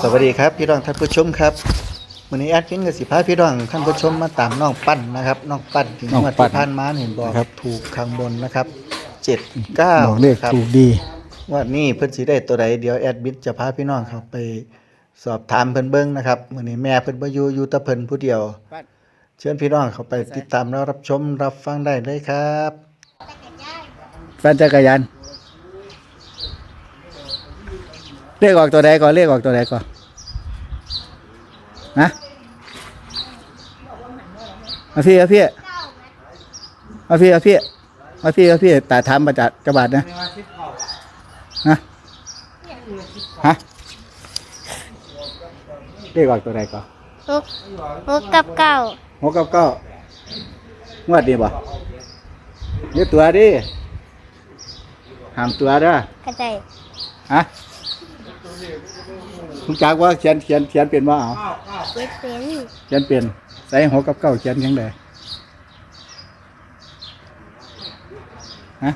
สวัสดีครับพี่น้องท่านผู้ชมครับวันนี้แอดพินกับสิพาพี่น้องท่านผู้ชมมาตามน้องปั้นนะครับน้องปั้นที่น้องงวดปั้นที่ผ่านมาเห็นบอกครับถูกข้างบนนะครับเจ็ดเก้าบอกเลขครับถูกดีว่านี่เพิ่นสิได้ตัวใดเดี๋ยวแอดบิดจะพาพี่น้องเขาไปสอบถามเพิ่นเบิ่งนะครับมื้อนี้แม่เพิ่นบ่อยู่อยู่แต่เพิ่นผู้เดียว เชิญพี่น้องเขาไปติดตามแล้วรับชมรับฟังได้เลยครับแฟนจักรยาน เลขออกตัวใดก่อนเลขออกตัวใดก่อนนะมาพี่มาพี่มาพี่มาพี่มาพี่มาพี่แต่ทำประจัดกระบาดนะฮะฮะเลขออกตัวใดก่อนหกหกกับเก้าหกกับเก้างวดดีบ่เดี๋ยวตัวดิห้ามตัวเด้อเข้าใจฮะ คุณจักว่าเขียนเขียนเขียนเป็นว่าเอาเจ็ดเป็นเขียนเป็นใส่หกกับเก้าเขียนยังไงฮะ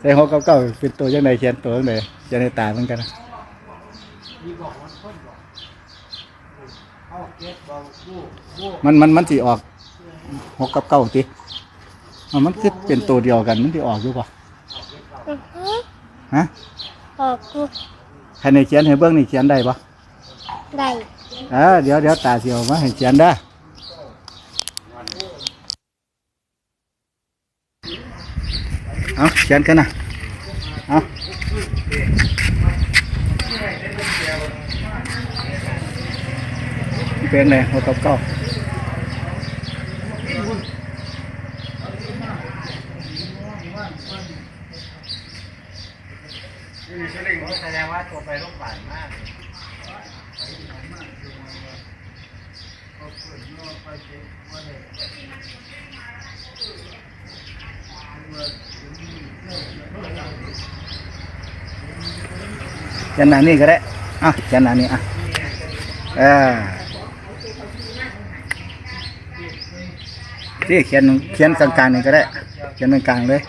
ใส่หกกับเก้าเป็นตัวยังไงเขียนตัวยังไงเขียนในตาเหมือนกันมันมันมันสิออกหกกับเก้าติมันมันคือเป็นตัวเดียวกันมันที่ออกอยู่ป่ะฮะออกกู ครในเขียนให้เบื้องนี่เขียนได้ป่ะได้อ่าเดี๋ยวเดี๋ยวตาเสียวมาให้เขียนได้อเอาเขียนกันนะเอาเป็นไงหัวกับเก้า แสดงว่าตัวไปโรงพยาบาลมาก เขี ยนหนานี่ก็ได้อะเขียนหนานี่อะเออที่เขียนเขียนกลางๆนี่ก็ได้เขียนกลางๆเลย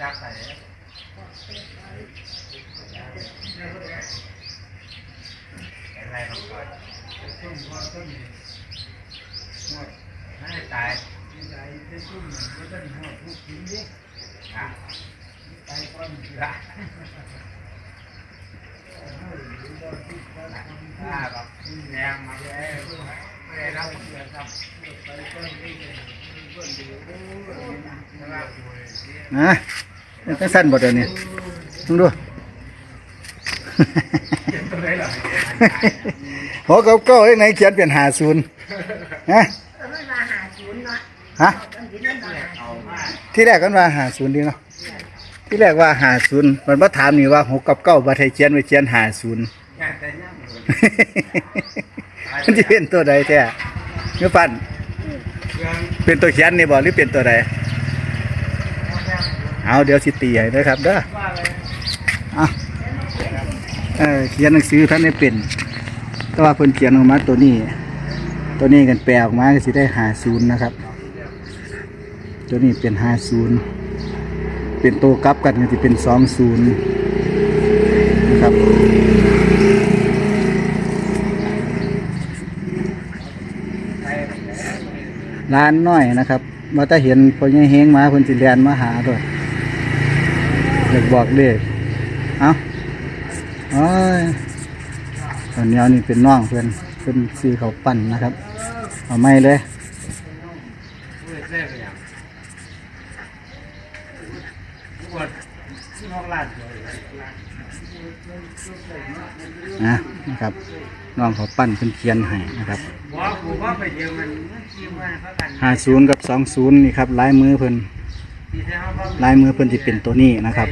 นะเป็น จังสั้นบ่เดี๋ยวนี้มึงดูหัวกับเก้าเอ้ยไหนเขียนเป็นหาศูนย์ฮะ ฮะที่แรกกันว่าหาศูนย์ดีเนาะที่แรกว่าหาศูนย์มันมาถามนี่ว่าหกกับเก้าบัตรเขียนไปเขียนหาศูนย์มันจะเป็นตัวใดแท้เนื้อปันเป็นตัวเขียนนี่บ่หรือเป็นตัวใดเอาเดี๋ยวสิตีให้นะครับเด้อเออเขียนหนังสือท่านได้เป็น แต่ว่าเพิ่นเขียนออกมาตัวนี้ ตัวนี้กันแปลออกมาก็สิได้หาศูนย์นะครับ ตัวนี้เป็นห้าศูนย์เป็นโตกลับกันก็จะเป็นสองศูนย์นะครับร้านน้อยนะครับมาถ้าเห็นพอยังเฮงมาเพิ่นสิเรียนมาหาด้วยอยากบอกเลขเอาโอ้ยตอนนี้นี่เป็นน้องเพื่อนเพื่อนซื้อเขาปั่นนะครับ เอาไม่เลย นะนะครับน้องเขาปั้นเป็นเขียนให้นะครับห้าศูนย์กับสองศูนย์นี่ครับลายมือเพิ่นลายมือเพิ่นที่เป็นตัวนี้นะครับ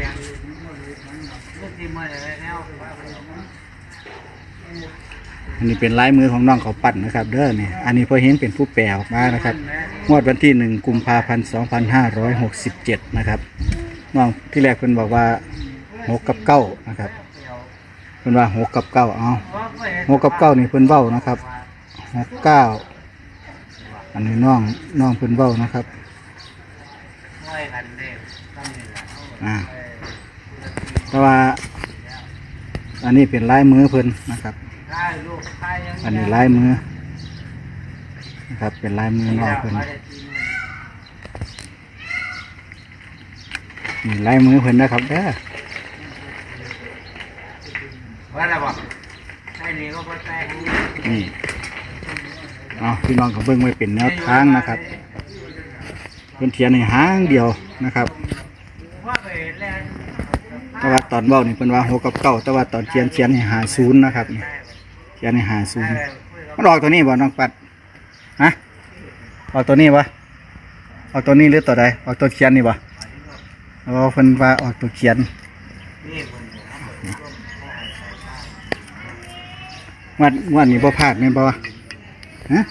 อันนี้เป็นลายมือของน้องเขาปั้นนะครับเด้อเนี่ยอันนี้พอเห็นเป็นผู้แปลออกมานะครับงวดวันที่หนึ่งกุมภาพันธ์สองพันห้าร้อยหกสิบเจ็ดนะครับน้องที่แรกเพิ่นบอกว่า หกกับเก้านะครับเพิ่นว่าหกกับเก้าเอาหกกับเก้านี่เพิ่นเบ้านะครับหกเก้าอันนี้น้องน้องเพิ่นเบ้านะครับอ่าแต่ว่า อันนี้เป็นลายมือเพิ่นนะครับ อันนี้ลายมือนะครับเป็นลายมือน้องเพิ่นนี่ลายมือเพิ่นนะครับเด้อ ว่าอะไรบอกไอ้นี่ก็บ่แตกนี่เอาพี่น้องก็เบิ่งไว้เป็นแนวทางนะครับเพิ่นเทียนในห้างเดียวนะครับว่าไปแล้วแต่ว่าตอนเว้านี่เพิ่นว่าหกกับเก้าแต่ว่าตอนเขียนเขียนให้หาศูนย์นะครับนี่เขียนให้หาศูนย์มันออกตัวนี้บ่น้องปัดฮะออกตัวนี้บ่ออกตัวนี้หรือตัวใดออกตัวเขียนนี่บ่อ๋อเพิ่นว่าออกตัวเขียนนี่มัน วันวันนี้บ่พลาดแม่นบ่ะฮะ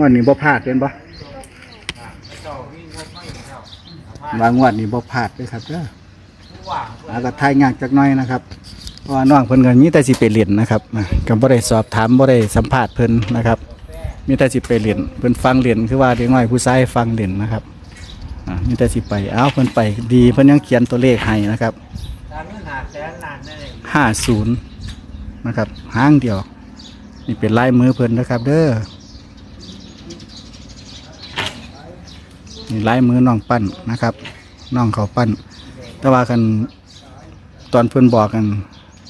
วันนี้บ่พลาดเป็นบ่วางวันนี้บ่พลาดเด้อครับเด้อว่างอาก็ทายยากจักหน่อยนะครับเพราะว่าน้องเพิ่นก็มีแต่สิไปเรียนนะครับก็บ่ได้สอบถามบ่ได้สัมภาษณ์เพิ่นนะครับมีแต่สิไปเรียนเพิ่นฟังเรียนคือว่าเด็กน้อยผู้ชายฟังเรียนนะครับมีแต่สิไปอ้าวเพิ่นไปดีเพิ่นยังเขียนตัวเลขให้นะครับตามนี้าแสนนา นะครับหางเดียว นี่เป็นลายมือเพิ่นนะครับ เด้อนี่ลายมือน้องปั้นนะครับน้องเขาปั้น แต่ว่ากันตอนเพิ่นบอกกัน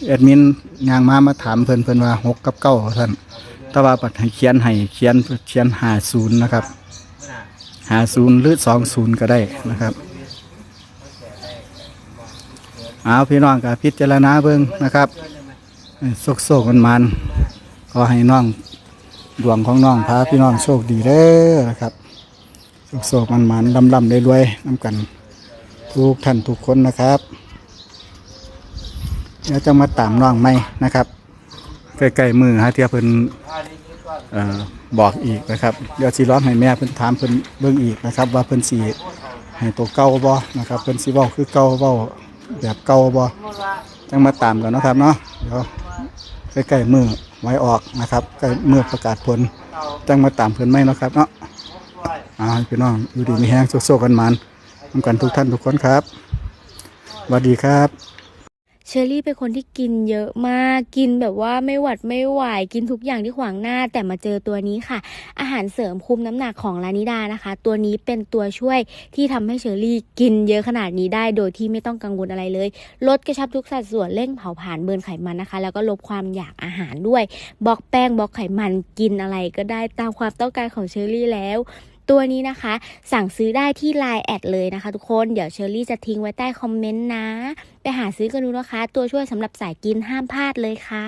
แอดมินยางมามาถามเพิ่นเพิ่นว่าหกกับเก้าท่านแต่ว่าปัดให้เขียนให้เขียนเขียนหาศูนย์นะครับหาศูนย์หรือสองศูนย์ก็ได้นะครับเอาพี่น้องกับพิจารณาเบิ่งนะครับ โศกโศกมันมันๆขอให้น้องดวงของน้องพาพี่น้องโชคดีเด้อนะครับโศกโศกมันมันลำลำได้รวยน้ำกัน ทุกท่านทุกคนนะครับเดี๋ยวจะมาตามน้องไหมนะครับใกล้ๆมือฮะเทียเพิ่นบอกอีกนะครับ เดี๋ยวสิร้องให้แม่เพิ่นถามเพิ่นเบิ่งอีกนะครับ ว่าเพิ่นสิให้ตัวเก่าบ่นะครับเพิ่นสิเว้าคือเก่าเว้าแบบเก่าบ่จังมาตามกันนะครับเนาะเดี๋ยว ใกล้ๆมือไว้ออกนะครับใกล้มือประกาศผลจังมาตามเพื่อนไหมเนาะครับเนาะอ่าพี่น้องอยู่ดีมีแห้งโซๆกันมันทำกันทุกท่านทุกคนครับสวัสดีครับ เชอรี่เป็นคนที่กินเยอะมาก กินแบบว่าไม่หวัดไม่ไหว กินทุกอย่างที่ขวางหน้า แต่มาเจอตัวนี้ค่ะ อาหารเสริมคุมน้ำหนักของลานิดานะคะ ตัวนี้เป็นตัวช่วยที่ทำให้เชอรี่กินเยอะขนาดนี้ได้ โดยที่ไม่ต้องกังวลอะไรเลย ลดกระชับทุกสัดส่วนเร่งเผาผลาญเบิร์นไขมันนะคะ แล้วก็ลดความอยากอาหารด้วย บล็อกแป้งบล็อกไขมัน กินอะไรก็ได้ตามความต้องการของเชอรี่แล้วตัวนี้นะคะ สั่งซื้อได้ที่ Line แอดเลยนะคะทุกคน เดี๋ยวเชอรี่จะทิ้งไว้ใต้คอมเมนต์นะ ไปหาซื้อกันดูนะคะ ตัวช่วยสำหรับสายกินห้ามพลาดเลยค่ะ